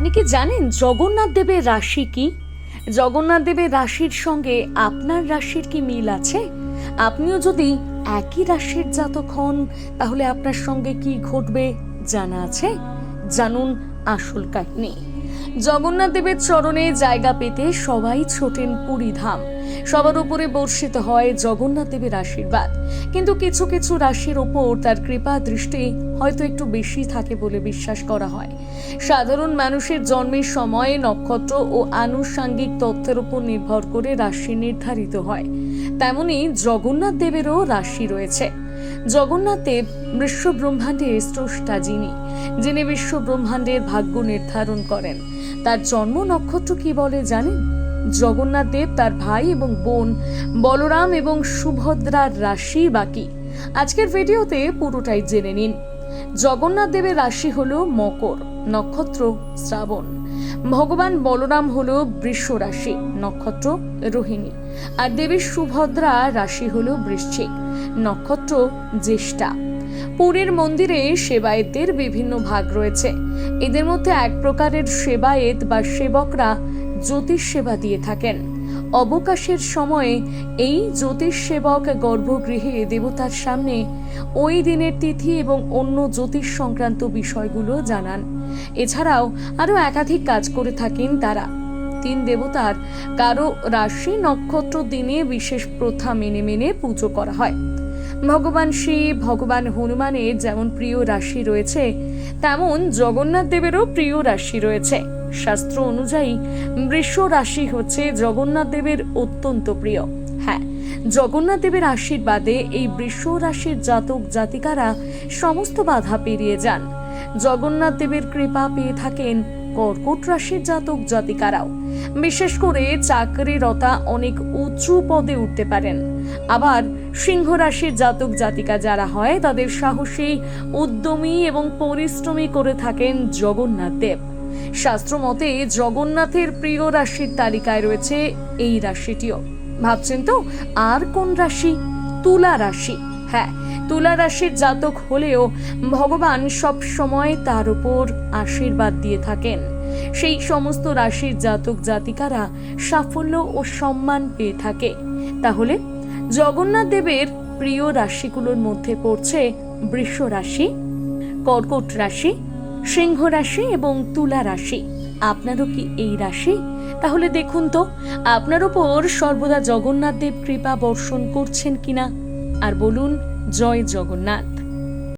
আপনি কি জানেন জগন্নাথ দেবের রাশি কি? জগন্নাথ দেবের রাশির সঙ্গে আপনার রাশির কি মিল আছে? আপনিও যদি একই রাশির জাতক হন, তাহলে আপনার সঙ্গে কি ঘটবে জানা আছে? জানুন আসল কাহিনী। জগন্নাথ দেবের চরণে জায়গা পেতে সবাই ছোটেন পুরী ধাম। সবার উপরে বর্ষিত হয় জগন্নাথ দেবের আশীর্বাদ। কিন্তু কিছু কিছু রাশির ওপর তার কৃপা দৃষ্টি হয়তো একটু বেশি থাকে বলে বিশ্বাস করা হয়। সাধারণ মানুষের জন্মের সময় নক্ষত্র ও আনুষাঙ্গিক তথ্যের উপর নির্ভর করে রাশি নির্ধারিত হয়। তেমনি জগন্নাথ দেবেরও রাশি রয়েছে। জগন্নাথ দেব বিশ্ব ব্রহ্মাণ্ডের স্রষ্টা যিনি যিনি বিশ্ব ব্রহ্মাণ্ডের ভাগ্য নির্ধারণ করেন। তার জন্ম নক্ষত্র কি বলে জানেন? জগন্নাথ দেব তার ভাই এবং বোন বলরাম এবং সুভদ্রার রাশি বাকি। আজকের ভিডিওতে পুরোটাই জেনে নিন। জগন্নাথ দেবের রাশি হলো মকর, নক্ষত্র শ্রাবণ। ভগবান বলরাম হলো বৃষ রাশি, নক্ষত্র রোহিণী। আর দেবী সুভদ্রা রাশি হলো বৃশ্চিক। নক্ষত্র জ্যেষ্ঠা। পুরীর মন্দিরে সেবায়েতদের বিভিন্ন ভাগ রয়েছে। এদের মধ্যে এক প্রকারের সেবায়েত বা সেবকরা জ্যোতিষ সেবা দিয়ে থাকেন। অবকাশের সময়ে এই জ্যোতিষ সেবক গর্ভগৃহে দেবতার সামনে ওই দিনের তিথি এবং অন্য জ্যোতিষ সংক্রান্ত বিষয়গুলো জানান। এছাড়াও আরও একাধিক কাজ করে থাকেন তারা। তিন দেবতার কারও রাশি নক্ষত্র দিনে বিশেষ প্রথা মেনে মেনে পুজো করা হয়। ভগবান শিব, ভগবান হনুমানের যেমন প্রিয় রাশি রয়েছে, তেমন জগন্নাথ দেবেরও প্রিয় রাশি রয়েছে। শাস্ত্র অনুযায়ী বৃষ রাশি হচ্ছে জগন্নাথ দেবের অত্যন্ত প্রিয়। হ্যাঁ জগন্নাথ দেবের আশীর্বাদে এই বৃষ রাশির জাতক জাতিকারা সমস্ত বাধা পেরিয়ে যান। জগন্নাথ দেবের কৃপা পেয়ে থাকেন কর্কট রাশির জাতক জাতিকারাও। বিশেষ করে চাকরিরতা অনেক উঁচু পদে উঠতে পারেন। আবার সিংহ রাশির জাতক জাতিকা যারা হয়, তাদের সাহসী, উদ্যমী এবং পরিশ্রমী করে থাকেন জগন্নাথ দেব। শাস্ত্র মতে জগন্নাথের প্রিয় রাশির তালিকায় রয়েছে এই রাশিটিও। ভাবছেন তো, আর কোন রাশি? তুলা রাশি। হ্যাঁ তুলা রাশির জাতক হলেও ভগবান সব সময় তার উপর আশীর্বাদ দিয়ে থাকেন। সেই সমস্ত রাশির জাতক জাতিকারা সাফল্য ও সম্মান পেয়ে থাকে। তাহলে জগন্নাথ দেবের প্রিয় রাশিগুলোর মধ্যে পড়ছে বৃষ রাশি, কর্কট রাশি, সিংহ রাশি এবং তুলা রাশি। আপনারও কি এই রাশি? তাহলে দেখুন তো, আপনার উপর সর্বদা জগন্নাথ দেব কৃপা বর্ষণ করছেন কিনা। আর বলুন জয় জগন্নাথ।